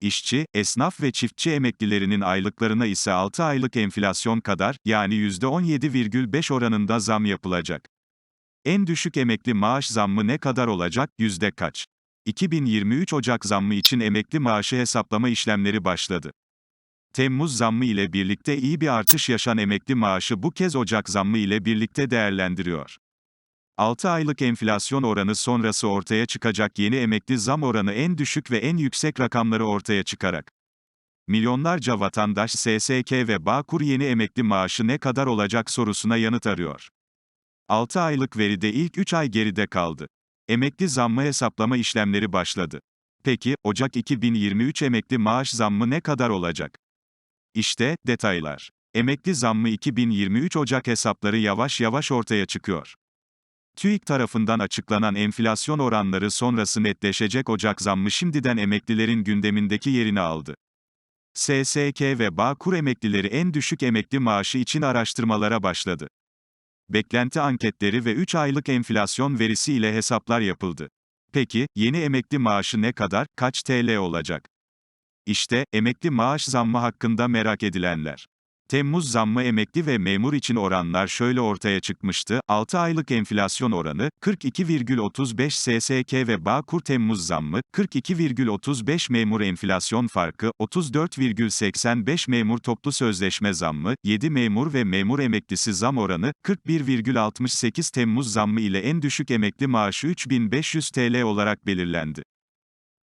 İşçi, esnaf ve çiftçi emeklilerinin aylıklarına ise 6 aylık enflasyon kadar, yani %17,5 oranında zam yapılacak. En düşük emekli maaş zammı ne kadar olacak, yüzde kaç? 2023 Ocak zammı için emekli maaşı hesaplama işlemleri başladı. Temmuz zammı ile birlikte iyi bir artış yaşan emekli maaşı bu kez Ocak zammı ile birlikte değerlendiriyor. 6 aylık enflasyon oranı sonrası ortaya çıkacak yeni emekli zam oranı en düşük ve en yüksek rakamları ortaya çıkarak. Milyonlarca vatandaş SSK ve Bağkur yeni emekli maaşı ne kadar olacak sorusuna yanıt arıyor. 6 aylık veride ilk 3 ay geride kaldı. Emekli zammı hesaplama işlemleri başladı. Peki, Ocak 2023 emekli maaş zammı ne kadar olacak? İşte, detaylar. Emekli zammı 2023 Ocak hesapları yavaş yavaş ortaya çıkıyor. TÜİK tarafından açıklanan enflasyon oranları sonrası netleşecek Ocak zammı şimdiden emeklilerin gündemindeki yerini aldı. SSK ve Bağkur emeklileri en düşük emekli maaşı için araştırmalara başladı. Beklenti anketleri ve 3 aylık enflasyon verisi ile hesaplar yapıldı. Peki, yeni emekli maaşı ne kadar, kaç TL olacak? İşte, emekli maaş zammı hakkında merak edilenler. Temmuz zammı emekli ve memur için oranlar şöyle ortaya çıkmıştı. 6 aylık enflasyon oranı 42,35 SSK ve Bağkur Temmuz zammı 42,35 memur enflasyon farkı 34,85 memur toplu sözleşme zammı 7 memur ve memur emeklisi zam oranı 41,68 Temmuz zammı ile en düşük emekli maaşı 3500 TL olarak belirlendi.